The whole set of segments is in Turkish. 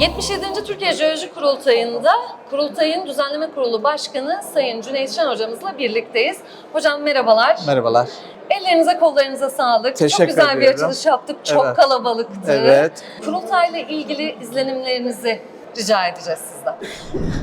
77. Türkiye Jeoloji Kurultayı'nda Kurultay'ın Düzenleme Kurulu Başkanı Sayın Cüneyt Şen hocamızla birlikteyiz. Hocam merhabalar. Merhabalar. Ellerinize kollarınıza sağlık. Teşekkür Çok güzel bir ediyorum. açılış yaptık. Çok Evet. kalabalıktı. Evet. Kurultayla ilgili izlenimlerinizi rica edeceğiz sizden.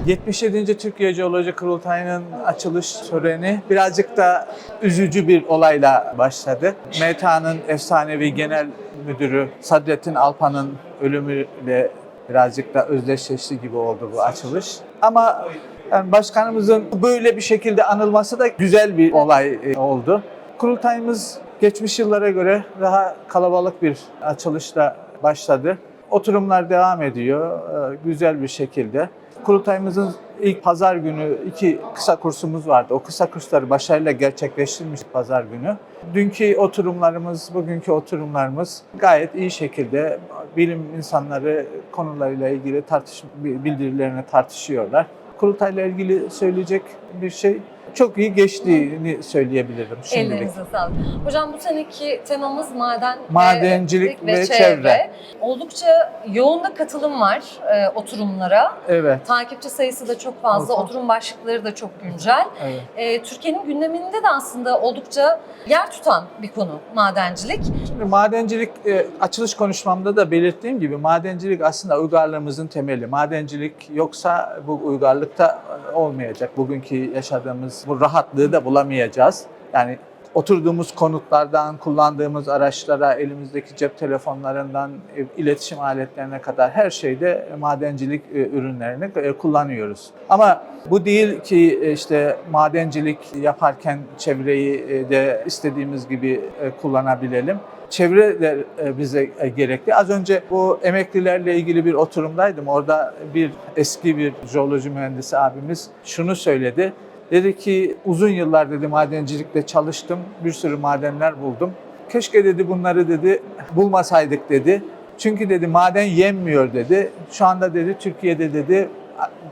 77. Türkiye Jeoloji Kurultayı'nın açılış töreni birazcık da üzücü bir olayla başladı. META'nın efsanevi genel müdürü Sadrettin Alpan'ın ölümüyle birazcık da özdeşleşti gibi oldu bu açılış. Ama yani başkanımızın böyle bir şekilde anılması da güzel bir olay e, oldu. Kurultayımız geçmiş yıllara göre daha kalabalık bir açılışla başladı. Oturumlar devam ediyor e, güzel bir şekilde. Kurultayımızın ilk pazar günü iki kısa kursumuz vardı. O kısa kursları başarıyla gerçekleştirmiştik pazar günü. Dünkü oturumlarımız, bugünkü oturumlarımız gayet iyi şekilde bilim insanları konularıyla ilgili tartış bildirilerini tartışıyorlar. Kurultayla ilgili söyleyecek bir şey çok iyi geçtiğini söyleyebilirim şimdilik. Ellerinize sağlık. Hocam bu seneki temamız maden Madencilik ve çevre. Oldukça yoğun da katılım var e, oturumlara. Evet, Takipçi sayısı da çok fazla, Fazla. oturum başlıkları da çok güncel. evet. E, Türkiye'nin gündeminde de aslında oldukça yer tutan bir konu madencilik. Şimdi madencilik e, açılış konuşmamda da belirttiğim gibi madencilik aslında uygarlığımızın temeli. Madencilik yoksa bu uygarlıkta e, olmayacak. Bugünkü yaşadığımız bu rahatlığı da bulamayacağız. Yani oturduğumuz konutlardan, kullandığımız araçlara, elimizdeki cep telefonlarından, e, iletişim aletlerine kadar her şeyde madencilik e, ürünlerini e, kullanıyoruz. Ama bu değil ki e, işte madencilik yaparken çevreyi e, de istediğimiz gibi e, kullanabilelim. Çevre de e, bize e, gerekli. Az önce bu emeklilerle ilgili bir oturumdaydım. Orada bir eski bir jeoloji mühendisi abimiz şunu söyledi. Dedi ki uzun yıllar dedi madencilikte çalıştım. Bir sürü madenler buldum. Keşke dedi bunları dedi bulmasaydık dedi. Çünkü dedi maden yenmiyor dedi. Şu anda dedi Türkiye'de dedi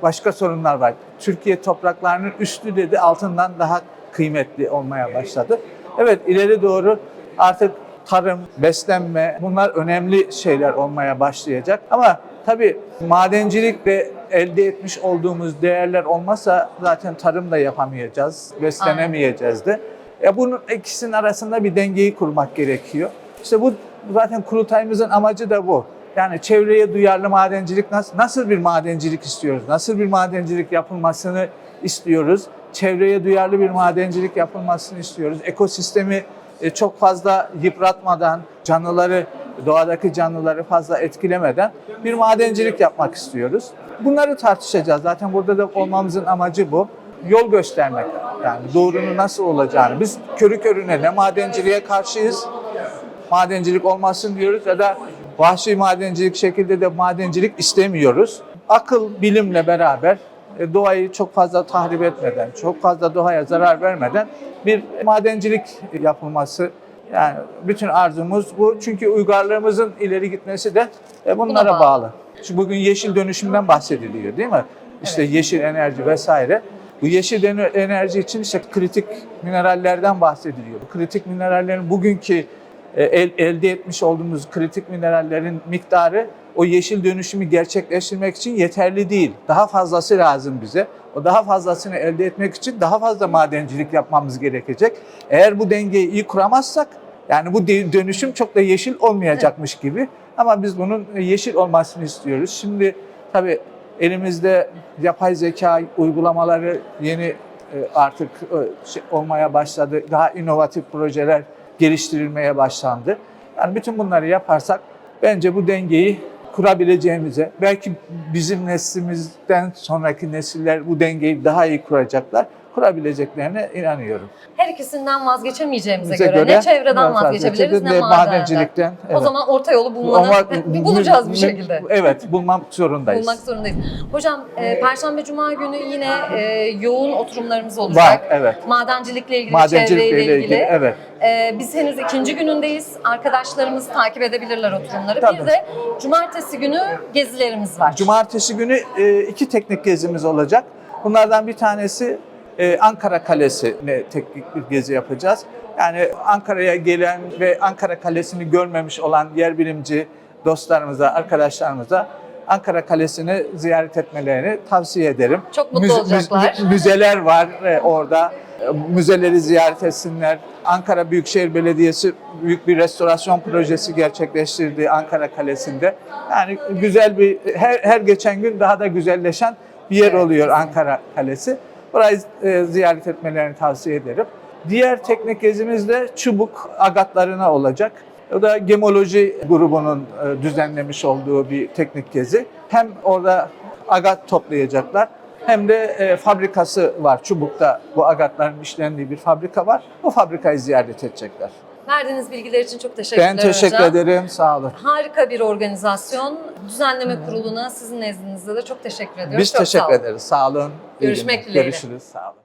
başka sorunlar var. Türkiye topraklarının üstü dedi altından daha kıymetli olmaya başladı. Evet ileri doğru artık tarım, beslenme bunlar önemli şeyler olmaya başlayacak. Ama tabii madencilikle elde etmiş olduğumuz değerler olmasa zaten tarım da yapamayacağız, beslenemeyeceğiz de. Ya bunun ikisinin arasında bir dengeyi kurmak gerekiyor. İşte bu zaten kurultayımızın amacı da bu. Yani çevreye duyarlı madencilik nasıl, nasıl bir madencilik istiyoruz? Nasıl bir madencilik yapılmasını istiyoruz? Çevreye duyarlı bir madencilik yapılmasını istiyoruz. Ekosistemi e, çok fazla yıpratmadan, canlıları, doğadaki canlıları fazla etkilemeden bir madencilik yapmak istiyoruz. Bunları tartışacağız. Zaten burada da olmamızın amacı bu. Yol göstermek. Yani doğrunun nasıl olacağını. Biz körü körüne ne madenciliğe karşıyız, madencilik olmasın diyoruz ya da vahşi madencilik şekilde de madencilik istemiyoruz. Akıl, bilimle beraber e, doğayı çok fazla tahrip etmeden, çok fazla doğaya zarar vermeden bir madencilik yapılması yani bütün arzumuz bu. Çünkü uygarlığımızın ileri gitmesi de e, bunlara bağlı. Çünkü bugün yeşil dönüşümden bahsediliyor değil mi? İşte yeşil enerji vesaire. Bu yeşil ener- enerji için işte kritik minerallerden bahsediliyor. Bu kritik minerallerin bugünkü e, el- elde etmiş olduğumuz kritik minerallerin miktarı o yeşil dönüşümü gerçekleştirmek için yeterli değil. Daha fazlası lazım bize. O daha fazlasını elde etmek için daha fazla madencilik yapmamız gerekecek. Eğer bu dengeyi iyi kuramazsak yani bu dönüşüm çok da yeşil olmayacakmış gibi. Ama biz bunun yeşil olmasını istiyoruz. Şimdi tabii elimizde yapay zeka uygulamaları yeni e, artık e, şey olmaya başladı. Daha inovatif projeler geliştirilmeye başlandı. Yani bütün bunları yaparsak bence bu dengeyi kurabileceğimize, belki bizim neslimizden sonraki nesiller bu dengeyi daha iyi kuracaklar, kurabileceklerine inanıyorum. Her ikisinden vazgeçemeyeceğimize Bize göre, ne çevreden evet, vazgeçebiliriz ne madencilikten. O zaman orta yolu bulmanı Ama- bulacağız bir şekilde. Evet, bulmak zorundayız. Bulmak zorundayız. Hocam e, Perşembe Cuma günü yine e, yoğun oturumlarımız olacak. Var, evet. Madencilikle ilgili, Madencilikle çevreyle ilgili, evet. E, biz henüz ikinci günündeyiz. Arkadaşlarımız takip edebilirler oturumları. Bir Tabii. de cumartesi günü gezilerimiz var. Cumartesi günü e, iki teknik gezimiz olacak. Bunlardan bir tanesi e, Ankara Kalesi'ne teknik bir gezi yapacağız. Yani Ankara'ya gelen ve Ankara Kalesi'ni görmemiş olan yer bilimci dostlarımıza, arkadaşlarımıza Ankara Kalesi'ni ziyaret etmelerini tavsiye ederim. Çok mutlu olacaklar. müzeler var e, orada. E, Müzeleri ziyaret etsinler. Ankara Büyükşehir Belediyesi büyük bir restorasyon projesi gerçekleştirdi Ankara Kalesi'nde. Yani güzel bir her her geçen gün daha da güzelleşen bir yer oluyor. Ankara Kalesi. Burayı e, ziyaret etmelerini tavsiye ederim. Diğer teknik gezimiz de Çubuk agatlarına olacak. O da gemoloji grubunun e, düzenlemiş olduğu bir teknik gezi. Hem orada agat toplayacaklar hem de e, fabrikası var. Çubuk'ta bu agatların işlendiği bir fabrika var. O fabrikayı ziyaret edecekler. Verdiğiniz bilgiler için çok teşekkürler Ben teşekkür hocam. ederim. Sağ olun. Harika bir organizasyon. Düzenleme kuruluna sizin nezdinizde de çok teşekkür ediyoruz. Biz çok sağ teşekkür olun. ederiz. Sağ olun. Görüşmek dileğiyle. Görüşürüz. Sağ olun.